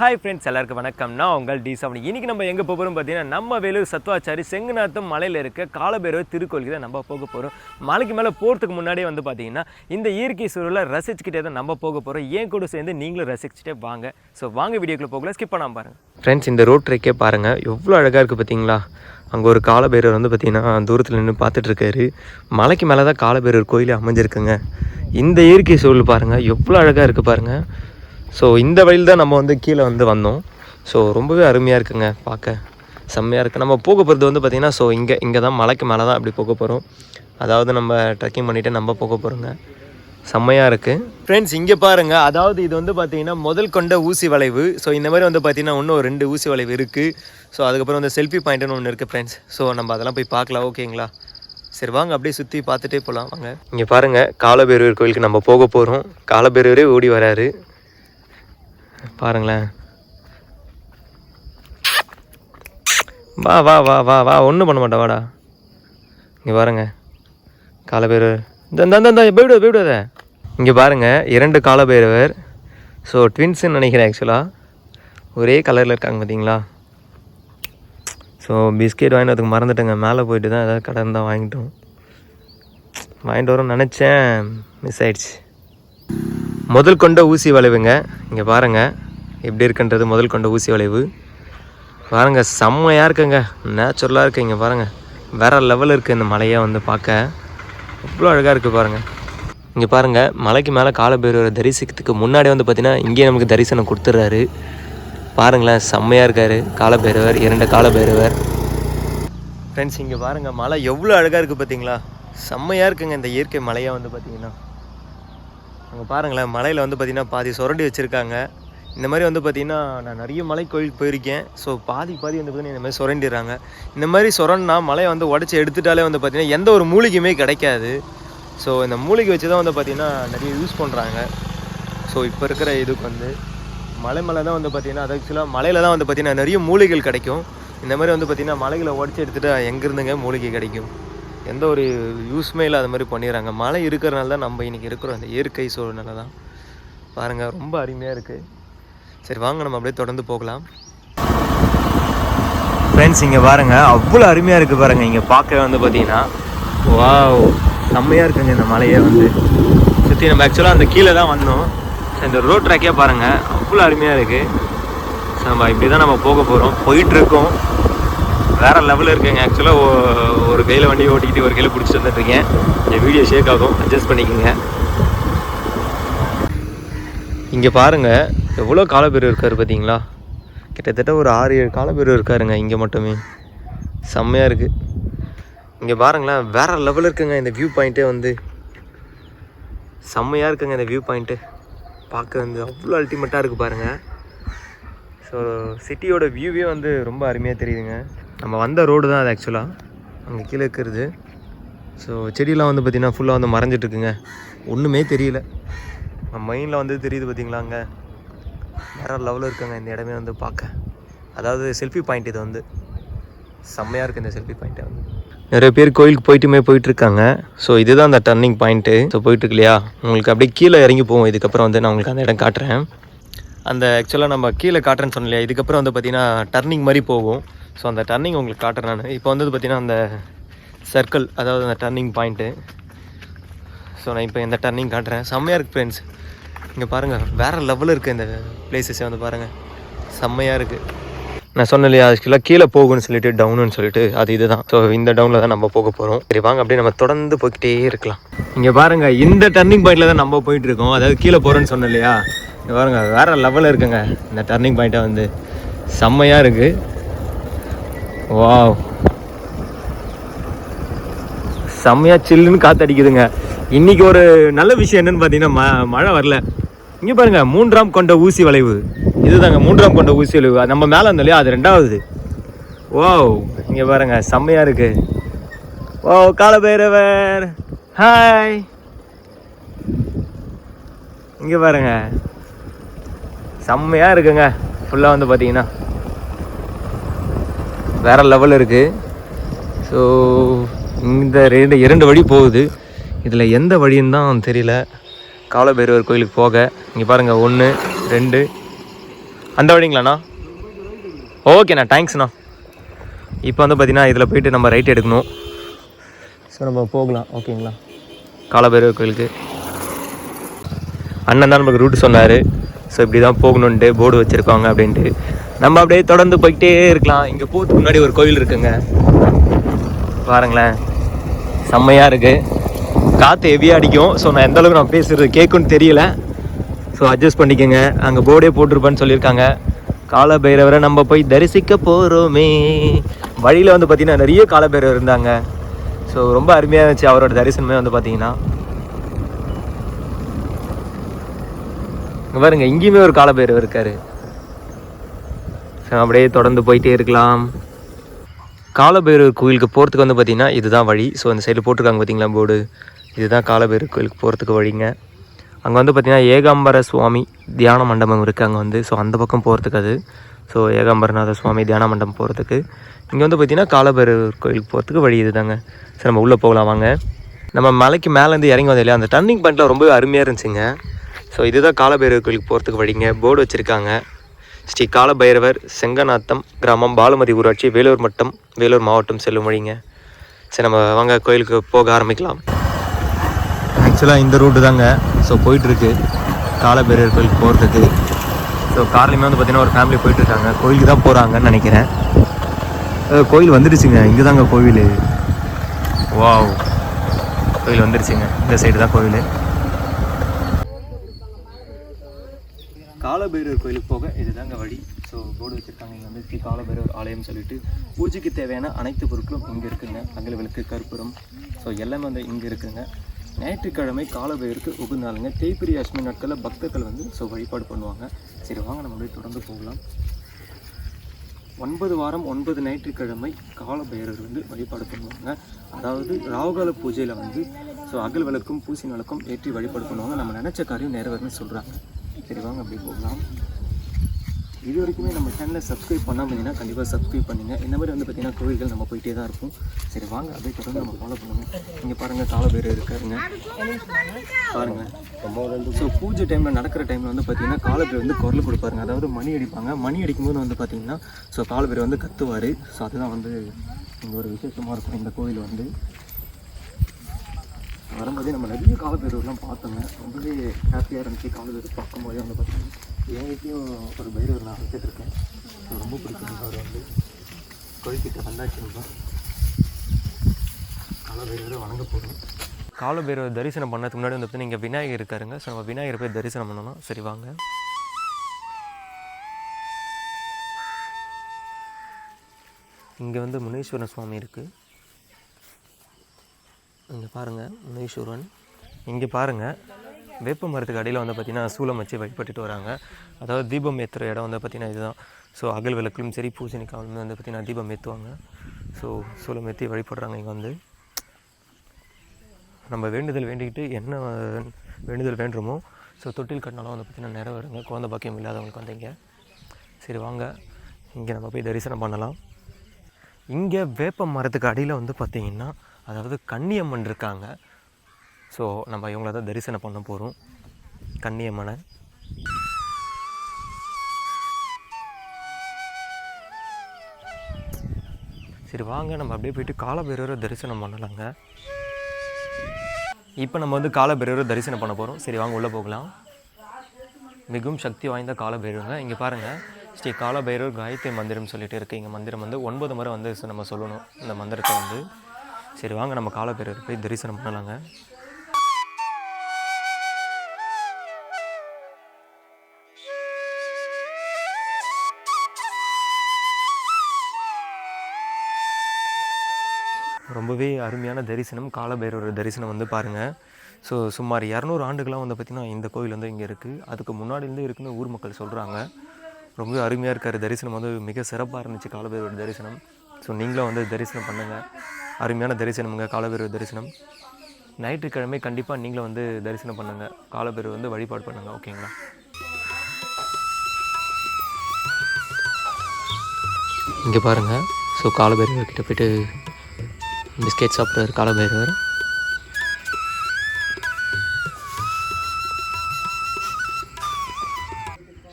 Hi friends எல்லாருக்கும் வணக்கம். நான் உங்கள் டி செவன். இன்னைக்கு நம்ம எங்கே போகிறோம் பார்த்தீங்கன்னா நம்ம வேலூர் சத்துவாச்சாரி செங்கநாத்தம் மலையில் இருக்க காலபைரவர் திருக்கோயிலுக்கு தான் நம்ம போக போகிறோம் மலைக்கு மேலே போகிறதுக்கு முன்னாடியே வந்து பார்த்தீங்கன்னா இந்த இயற்கை சூழலை ரசிச்சுக்கிட்டே தான் நம்ம போக போகிறோம் ஏன் கூட சேர்ந்து நீங்களும் ரசிச்சுட்டே வாங்க. ஸோ வாங்க வீடியோக்குள்ள போகல ஸ்கிப் பண்ணாம பாருங்கள் ஃப்ரெண்ட்ஸ் இந்த ரோட் ட்ரெக்கே பாருங்கள் எவ்வளோ அழகாக இருக்குது பார்த்தீங்களா? அங்கே ஒரு காலபைரவர் வந்து பார்த்தீங்கன்னா தூரத்தில் நின்று பார்த்துட்டு இருக்காரு. மலைக்கு மேலே தான் காலபேரவர் கோயிலே அமைஞ்சிருக்குங்க. இந்த இயற்கை சூழல் பாருங்கள் எவ்வளோ அழகாக இருக்குது பாருங்கள் ஸோ இந்த வழியில் தான் நம்ம வந்து கீழே வந்து வந்தோம். ஸோ ரொம்பவே அருமையாக இருக்குங்க பார்க்க. செம்மையாக இருக்குது நம்ம போக போகிறது வந்து பார்த்திங்கன்னா ஸோ இங்கே இங்கே தான் மலைக்கு மேலே தான் அப்படி போக போகிறோம் அதாவது நம்ம ட்ரெக்கிங் பண்ணிவிட்டு நம்ம போக போகிறோங்க செம்மையாக இருக்குது ஃப்ரெண்ட்ஸ் இங்கே பாருங்கள் அதாவது இது வந்து பார்த்திங்கன்னா முதல் கொண்ட ஊசி வளைவு. ஸோ இந்த மாதிரி வந்து பார்த்தீங்கன்னா இன்னும் ரெண்டு ஊசி வளைவு இருக்குது ஸோ அதுக்கப்புறம் வந்து செல்ஃபி பாயிண்ட்னு ஒன்று இருக்குது ஃப்ரெண்ட்ஸ் ஸோ நம்ம அதெல்லாம் போய் பார்க்கலாம். ஓகேங்களா சரி வாங்க. அப்படியே சுற்றி பார்த்துட்டே போகலாம் வாங்க. இங்கே பாருங்கள் காலபேரூர் கோயிலுக்கு நம்ம போக போகிறோம் காலபேரூரே ஓடி வராரு. பாருங்களேன். வா வா வா வா வா ஒன்றும் பண்ண மாட்டேன் வாடா. இங்கே பாருங்க. காலபைரவர். இந்த இந்த இந்த போய்விடு போய்விடாத இங்கே பாருங்கள் இரண்டு காலபைரவர். ஸோ ட்வின்ஸுன்னு நினைக்கிறேன் ஆக்சுவலாக ஒரே கலரில் இருக்காங்க பார்த்தீங்களா ஸோ பிஸ்கெட் வாங்கிட்டு அதுக்கு மறந்துட்டேங்க. மேலே போயிட்டு தான் ஏதாவது கடை இருந்தால் வாங்கிட்டோம். வாங்கிட்டு வரோம்னு நினச்சேன். மிஸ் ஆயிடுச்சு. முதல் கொண்ட ஊசி வளைவுங்க. இங்கே பாருங்கள் எப்படி இருக்குன்றது முதல் கொண்ட ஊசி வளைவு. பாருங்க செம்மையாக இருக்குங்க. நேச்சுரலாக இருக்குது இங்கே பாருங்கள் வேறு லெவல் இருக்குது இந்த மலையை வந்து பார்க்க. அவ்வளோ அழகாக இருக்குது பாருங்கள் இங்கே பாருங்கள் மலைக்கு மேலே காலபைரவரை தரிசிக்கிறதுக்கு முன்னாடி வந்து பார்த்தீங்கன்னா இங்கேயே நமக்கு தரிசனம் கொடுத்துட்றாரு. பாருங்களேன் செம்மையாக இருக்கார். காலப்பேரவர் இரண்டு காலபேரவர். ஃப்ரெண்ட்ஸ் இங்கே பாருங்கள் மலை எவ்வளோ அழகாக இருக்குது பார்த்தீங்களா? செம்மையாக இருக்குங்க இந்த இயற்கை மலையாக வந்து பார்த்திங்கன்னா. அங்கே பாருங்களேன் மலையில் வந்து பார்த்திங்கன்னா பாதி சுரண்டி வச்சுருக்காங்க. இந்த மாதிரி வந்து பார்த்திங்கன்னா நான் நிறைய மலை கோயிலுக்கு போயிருக்கேன். ஸோ பாதி பாதி வந்து பார்த்திங்கன்னா இந்த மாதிரி சுரண்டிடுறாங்க. இந்த மாதிரி சுரண்டா மலையை வந்து உடச்சி எடுத்துட்டாலே வந்து பார்த்திங்கன்னா எந்த ஒரு மூலிகையுமே கிடைக்காது. ஸோ இந்த மூலிகை வச்சு தான் வந்து பார்த்திங்கன்னா நிறைய யூஸ் பண்ணுறாங்க ஸோ இப்போ இருக்கிற இதுக்கு வந்து மலை மலை தான் வந்து பார்த்திங்கன்னா அது ஆக்சுவலாக மலையில் தான் வந்து பார்த்திங்கன்னா நிறைய மூலிகைகள் கிடைக்கும். இந்த மாதிரி வந்து பார்த்திங்கன்னா மலைகளை உடச்சி எடுத்துகிட்டு எங்கேருந்துங்க மூலிகை கிடைக்கும்? எந்த ஒரு யூஸ்மே இல்லாத மாதிரி பண்ணிடுறாங்க. மழை இருக்கிறனால தான் நம்ம இன்றைக்கி இருக்கிறோம். அந்த இயற்கை சூழ்நிலை தான். பாருங்கள் ரொம்ப அருமையாக இருக்குது சரி வாங்க நம்ம அப்படியே தொடர்ந்து போகலாம். ஃப்ரெண்ட்ஸ் இங்கே பாருங்கள் அவ்வளோ அருமையாக இருக்குது பாருங்கள் இங்கே பார்க்க வந்து பார்த்தீங்கன்னா வா செம்மையாக இருக்குங்க இந்த மலையை வந்து. சுற்றி நம்ம ஆக்சுவலாக அந்த கீழே தான் வந்தோம். இந்த ரோட் ட்ராக்கே பாருங்கள் அவ்வளோ அருமையாக இருக்குது ஸோ நம்ம இப்படி தான் நம்ம போக போகிறோம் போயிட்டுருக்கோம் வேறு லெவலில் இருக்குங்க ஆக்சுவலாக ஒரு கையில் வண்டி ஓட்டிக்கிட்டு ஒரு கையில் பிடிச்சிட்டு வந்துட்டுருக்கேன். இந்த வீடியோ ஷேக் ஆகும். அட்ஜஸ்ட் பண்ணிக்கோங்க. இங்கே பாருங்கள் எவ்வளோ காலப்பேர் இருக்கார் பார்த்தீங்களா கிட்டத்தட்ட ஒரு ஆறு ஏழு காலப்பேர் இருக்காருங்க இங்கே மட்டுமே. செம்மையாக இருக்குது இங்கே பாருங்களேன் வேறு லெவலில் இருக்குங்க இந்த வியூ பாயிண்ட்டே வந்து. செம்மையாக இருக்குங்க இந்த வியூ பாயிண்ட்டு பார்க்க வந்து அவ்வளோ அல்டிமேட்டாக இருக்குது பாருங்கள் ஸோ சிட்டியோட வியூவே வந்து ரொம்ப அருமையாக தெரியுதுங்க. நம்ம வந்த ரோடு தான் அது ஆக்சுவலாக அங்கே கீழே இருக்கிறது. ஸோ செடியெலாம் வந்து பார்த்திங்கன்னா ஃபுல்லாக வந்து மறைஞ்சிட்ருக்குங்க ஒன்றுமே தெரியல. நம்ம மைண்டில் வந்து தெரியுது பார்த்தீங்களா அங்கே? வேறு லெவலில் இருக்குங்க இந்த இடமே வந்து பார்க்க அதாவது செல்ஃபி பாயிண்ட் இது வந்து. செம்மையாக இருக்குது இந்த செல்ஃபி பாயிண்ட்டை வந்து. நிறைய பேர் கோயிலுக்கு போயிட்டுமே போயிட்டுருக்காங்க. ஸோ இதுதான் அந்த டர்னிங் பாயிண்ட்டு ஸோ போயிட்டுருக்கு இல்லையா உங்களுக்கு அப்படியே கீழே இறங்கி போவோம். இதுக்கப்புறம் வந்து நான் உங்களுக்கு அந்த இடம் காட்டுறேன். அந்த ஆக்சுவலாக நம்ம கீழே காட்டுறேன்னு சொன்னலையா இல்லையா இதுக்கப்புறம் வந்து பார்த்திங்கன்னா டர்னிங் மாதிரி போகும். ஸோ அந்த டர்னிங் உங்களுக்கு காட்டுறேன் நான். இப்போ வந்து பார்த்திங்கன்னா அந்த சர்க்கிள் அதாவது அந்த டர்னிங் பாயிண்ட்டு ஸோ நான் இப்போ இந்த டர்னிங் காட்டுறேன். செம்மையாக இருக்குது ஃப்ரெண்ட்ஸ் இங்கே பாருங்கள் வேறு லெவலில் இருக்குது இந்த பிளேசஸை வந்து பாருங்கள் செம்மையாக இருக்குது நான் சொன்னேன் இல்லையா ஆக்சுவலாக கீழே போகும்னு சொல்லிட்டு டவுனுன்னு சொல்லிட்டு அது இதுதான். ஸோ இந்த டவுனில் தான் நம்ம போக போகிறோம் சரி வாங்க அப்படியே நம்ம தொடர்ந்து போய்கிட்டே இருக்கலாம். இங்கே பாருங்கள் இந்த டர்னிங் பாயிண்டில் தான் நம்ம போயிட்டு இருக்கோம். அதாவது கீழே போகிறோன்னு சொன்னேன் இல்லையா? இங்கே பாருங்க வேறு லெவலில் இருக்குங்க. இந்த டர்னிங் பாயிண்ட்டை வந்து செம்மையாக இருக்குது வாவ். செம்மையாக சில்லுன்னு காத்தடிக்குதுங்க. இன்றைக்கி ஒரு நல்ல விஷயம் என்னன்னு பார்த்தீங்கன்னா ம மழை வரல. இங்கே பாருங்க மூன்றாம் கொண்ட ஊசி வளைவு. இதுதாங்க மூன்றாம் கொண்ட ஊசி வளைவு. நம்ம மேலே இருந்தோம் இல்லையா அது ரெண்டாவது. ஓ இங்கே பாருங்க செம்மையாக இருக்கு. ஓ காலபைரவர். ஹாய் இங்கே பாருங்க. செம்மையாக இருக்குங்க. ஃபுல்லாக வந்து பார்த்தீங்கன்னா. வேற லெவல் இருக்குது ஸோ இந்த ரெண்டு இரண்டு வழி போகுது. இதில் எந்த வழின்னு தான் தெரியல. காலபைரவர் கோயிலுக்கு போக. இங்கே பாருங்கள் ஒன்று ரெண்டு. அந்த வழிங்களாண்ணா? ஓகேண்ணா தேங்க்ஸ்ண்ணா இப்போ வந்து பார்த்தீங்கன்னா இதில் போயிட்டு நம்ம ரைட் எடுக்கணும். ஸோ நம்ம போகலாம். ஓகேங்களா காலபைரவர் கோயிலுக்கு. அண்ணன் தான் நமக்கு ரூட் சொன்னார். ஸோ இப்படி தான் போகணுன்ட்டு போர்டு வச்சுருக்காங்க அப்படின்ட்டு. நம்ம அப்படியே தொடர்ந்து போய்கிட்டே இருக்கலாம். இங்கே போகிறதுக்கு முன்னாடி ஒரு கோயில் இருக்குங்க. பாருங்களேன். செம்மையாக இருக்குது காற்று ஹெவியாக அடிக்கும். ஸோ நான் எந்த அளவுக்கு நான் பேசுகிறது கேட்குன்னு தெரியல. ஸோ அட்ஜஸ்ட் பண்ணிக்கோங்க. அங்கே போர்டே போட்டிருப்பேன்னு சொல்லியிருக்காங்க. காலபைரவரை நம்ம போய் தரிசிக்க போகிறோமே வழியில் வந்து பார்த்திங்கன்னா நிறைய காலபைரவர் இருந்தாங்க. ஸோ ரொம்ப அருமையாக இருந்துச்சு அவரோட தரிசனமே வந்து பார்த்தீங்கன்னா பாருங்க இங்கேயுமே ஒரு காலபைரவர் இருக்காரு. அப்படியே தொடர்ந்து போயிட்டே இருக்கலாம். காலபைரவர் கோயிலுக்கு போகிறதுக்கு வந்து பார்த்திங்கன்னா இதுதான் வழி. ஸோ அந்த சைடில் போட்டிருக்காங்க பார்த்தீங்களா போர்டு? இதுதான் காலபைரவர் கோயிலுக்கு போகிறதுக்கு வழிங்க. அங்கே வந்து பார்த்திங்கன்னா ஏகாம்பர சுவாமி தியான மண்டபம் இருக்குது அங்கே வந்து. ஸோ அந்த பக்கம் போகிறதுக்கு அது. ஸோ ஏகாம்பரநாத சுவாமி தியான மண்டபம் போகிறதுக்கு இங்கே வந்து பார்த்தீங்கன்னா காலபைரவர் கோயிலுக்கு போகிறதுக்கு வழி இதுதாங்க. சரி நம்ம உள்ளே போகலாம் வாங்க. நம்ம மலைக்கு மேலேருந்து இறங்கி வந்தோம் இல்லையா? அந்த டர்னிங் பாயிண்ட்டில் ரொம்ப அருமையாக இருந்துச்சுங்க. ஸோ இதுதான் காலபைரவர் கோயிலுக்கு போகிறதுக்கு வழிங்க. போர்டு வச்சுருக்காங்க. ஸ்ரீ காலபைரவர் செங்கநாத்தம் கிராமம் பாலுமதி ஊராட்சி வேலூர் மட்டம் வேலூர் மாவட்டம் செல்லும் வழிங்க. சரி நம்ம வாங்க கோயிலுக்கு போக ஆரம்பிக்கலாம். ஆக்சுவலாக இந்த ரூட்டு தாங்க. ஸோ போயிட்டுருக்கு. காலபைரவர் கோயிலுக்கு போகிறதுக்கு ஸோ கார்லையுமே வந்து பார்த்திங்கன்னா ஒரு ஃபேமிலி போயிட்டுருக்காங்க. கோயிலுக்கு தான் போகிறாங்கன்னு நினைக்கிறேன். கோயில் வந்துடுச்சுங்க இங்கே தாங்க கோவில். வாவ் கோயில் வந்துடுச்சுங்க இந்த சைடு தான் கோவில். காலபைரவர் கோயிலுக்கு போக இதுதாங்க வழி. ஸோ போர்டு வச்சுருக்காங்க. இங்கே வந்து ஸ்ரீ காலபைரவர் ஆலயம் சொல்லிட்டு பூஜைக்கு தேவையான அனைத்து பொருட்களும் இங்கே இருக்குங்க. அகல் விளக்கு கற்பூரம். ஸோ எல்லாமே வந்து இங்கே இருக்குங்க. ஞாயிற்றுக்கிழமை காலபைரவருக்கு உகந்த தேய்பிரி அஷ்மி நாட்களில் பக்தர்கள் வந்து ஸோ வழிபாடு பண்ணுவாங்க. சரி வாங்க நம்ம போய் தொடர்ந்து போகலாம். ஒன்பது வாரம் ஒன்பது ஞாயிற்றுக்கிழமை காலபைரவர் வந்து வழிபாடு பண்ணுவாங்க. அதாவது ராகுகால பூஜையில் வந்து ஸோ அகல் விளக்கும் பூசி விளக்கும் ஏற்றி வழிபாடு பண்ணுவாங்க. நம்ம நினச்ச காரியம் நிறைவேறும்னு சொல்கிறாங்க சரி வாங்க அப்படி போகலாம். இது வரைக்குமே நம்ம சேனலை சப்ஸ்கிரைப் பண்ணாமல் இருந்தீங்கன்னா கண்டிப்பாக சப்ஸ்கிரைப் பண்ணுங்கள் இந்த மாதிரி வந்து பார்த்தீங்கன்னா கோவில்கள் நம்ம போயிட்டே தான் இருக்கும். சரி வாங்க அப்படியே தொடர்ந்து நம்ம ஃபாலோ பண்ணுவோம் இங்கே பாருங்கள் காலபைரவர் இருக்காருங்க. பாருங்கள் ஸோ பூஜை டைமில் நடக்கிற டைமில் வந்து பார்த்தீங்கன்னா பேர் வந்து குரல் கொடுப்பாருங்க. அதாவது மணி அடிப்பாங்க. மணி அடிக்கும்போது வந்து பார்த்தீங்கன்னா ஸோ காலப்பேர் வந்து கத்துவார். ஸோ அதுதான் வந்து இங்கே ஒரு விசேஷமாக இருக்கும் இந்த கோவில் வந்து. வரும்போதே நம்ம நிறைய காலபைரவர்லாம் பார்த்தோங்க. ரொம்பவே ஹாப்பியாக இருந்துச்சு. காலபைரவர் பார்க்கும்போதே வந்து பார்த்தீங்கன்னா என் ஒரு பைரவர் நான் வச்சுட்ருக்கேன் ரொம்ப பிடிக்கும். அவர் வந்து கோயில்கிட்ட வந்தாச்சு நம்ம காலபைரவரை வணங்க போகிறோம் காலபைரவர் தரிசனம் பண்ணதுக்கு முன்னாடி வந்து பார்த்தீங்கன்னா இங்கே விநாயகர் இருக்காருங்க. ஸோ நம்ம விநாயகர் போய் தரிசனம் பண்ணணும். சரி வாங்க. இங்கே வந்து முனீஸ்வரன் சுவாமி இருக்குது இங்கே பாருங்கள் முனீஸ்வரன் இங்கே பாருங்கள் வேப்ப மரத்துக்கு அடியில் வந்து பார்த்திங்கன்னா சூலம் வச்சு வழிபட்டுட்டு வராங்க. அதாவது தீபம் ஏற்றுற இடம் வந்து பார்த்திங்கன்னா இதுதான். ஸோ அகல் விளக்கிலும் சரி பூசணிக்காவிலும் வந்து பார்த்திங்கன்னா தீபம் ஏற்றுவாங்க ஸோ சூலம் ஏற்றி வழிபடுறாங்க இங்கே வந்து. நம்ம வேண்டுதல் வேண்டிக்கிட்டு என்ன வேண்டுதல் வேண்டுமோ ஸோ தொட்டில் கட்டினாலும் வந்து பார்த்திங்கன்னா நிறைவேறுங்க. குழந்தை பாக்கியம் இல்லாதவங்களுக்கு வந்து இங்கே. சரி வாங்க. இங்கே நம்ம போய் தரிசனம் பண்ணலாம். இங்கே வேப்ப மரத்துக்கு அடியில் வந்து பார்த்திங்கன்னா அதாவது கன்னியம்மன் இருக்காங்க. ஸோ நம்ம இவங்கள தான் தரிசனம் பண்ண போகிறோம் கன்னியம்மனை சரி வாங்க. நம்ம அப்படியே போயிட்டு காலபைரவரை தரிசனம் பண்ணலாங்க. இப்போ நம்ம வந்து காலபைரவரை தரிசனம் பண்ண போகிறோம் சரி வாங்க உள்ளே போகலாம். மிகவும் சக்தி வாய்ந்த காலபைரவங்க இங்கே பாருங்கள் ஸ்ரீ காலபைரவர் காயத்ரி மந்திரம் சொல்லிட்டு இருக்குது இங்கே மந்திரம் வந்து ஒன்பது முறை வந்து நம்ம சொல்லணும். இந்த மந்திரத்தை வந்து. சரி வாங்க நம்ம காலப்பேரர் போய் தரிசனம் பண்ணலாங்க. ரொம்பவே அருமையான தரிசனம் காலபைரவர் தரிசனம் வந்து பாருங்கள் ஸோ சுமார் இரநூறு ஆண்டுகளாக வந்து பார்த்திங்கன்னா இந்த கோயில் வந்து இங்கே இருக்குது அதுக்கு முன்னாடிலேருந்து இருக்குன்னு ஊர் மக்கள் சொல்கிறாங்க ரொம்ப அருமையாக இருக்கார். தரிசனம் வந்து மிக சிறப்பாக இருந்துச்சு காலபைரவர் தரிசனம். ஸோ நீங்களும் வந்து தரிசனம் பண்ணுங்கள் அருமையான தரிசனமுங்க காலபைரவர் தரிசனம். ஞாயிற்றுக்கிழமை கண்டிப்பாக நீங்களும் வந்து தரிசனம் பண்ணுங்கள் காலபைரவர் வந்து வழிபாடு பண்ணுங்கள் ஓகேங்களா? இங்கே பாருங்கள் ஸோ காலபைரவர் கிட்ட போயிட்டு பிஸ்கெட் சாப்பிட்றாரு காலபைரவர்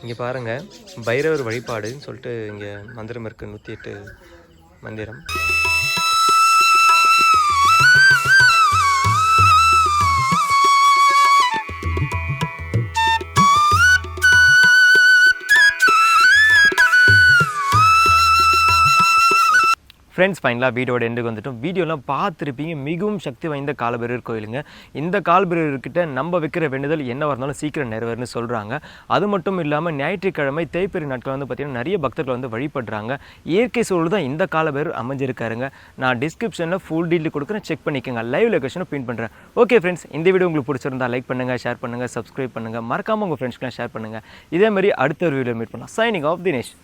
இங்கே பாருங்கள் பைரவர் வழிபாடுன்னு சொல்லிட்டு இங்கே மந்திரம் இருக்குது நூற்றி எட்டு மந்திரம். ஃப்ரெண்ட்ஸ் ஃபைனலாக வீடியோட எண்டுக்கு வந்துட்டோம். வீடியோலாம் பார்த்துருப்பீங்க. மிகவும் சக்தி வாய்ந்த காலபைரவர் கோயிலுங்க. இந்த காலபைரவர்கிட்ட நம்ம வைக்கிற வேண்டுதல் என்ன இருந்தாலும் சீக்கிரம் நிறைவேறுன்னு சொல்கிறாங்க அது மட்டும் இல்லாமல் ஞாயிற்றுக்கிழமை தேய்ப்பெரி நாட்கள் வந்து பார்த்திங்கன்னா நிறைய பக்தர்கள் வந்து வழிபடுறாங்க. இயற்கை சூழல் தான் இந்த காலபைரவர் அமைஞ்சிருக்காருங்க. நான் டிஸ்கிரிப்ஷனில் ஃபுல் டீட்டெயில் கொடுக்குறேன். செக் பண்ணிக்கோங்க. லைவ் லொகேஷனை பின் பண்ணுறேன் ஓகே ஃப்ரெண்ட்ஸ் இந்த வீடியோ உங்களுக்கு பிடிச்சிருந்தா லைக் பண்ணுங்கள் ஷேர் பண்ணுங்கள் சப்ஸ்கிரைப் பண்ணுங்கள் மறக்காமல் உங்கள் ஃப்ரெண்ட்ஸ்க்குலாம் ஷேர் பண்ணுங்கள் இதே மாதிரி அடுத்த ஒரு வீடியோ மீட் பண்ணலாம். Signing off Dinesh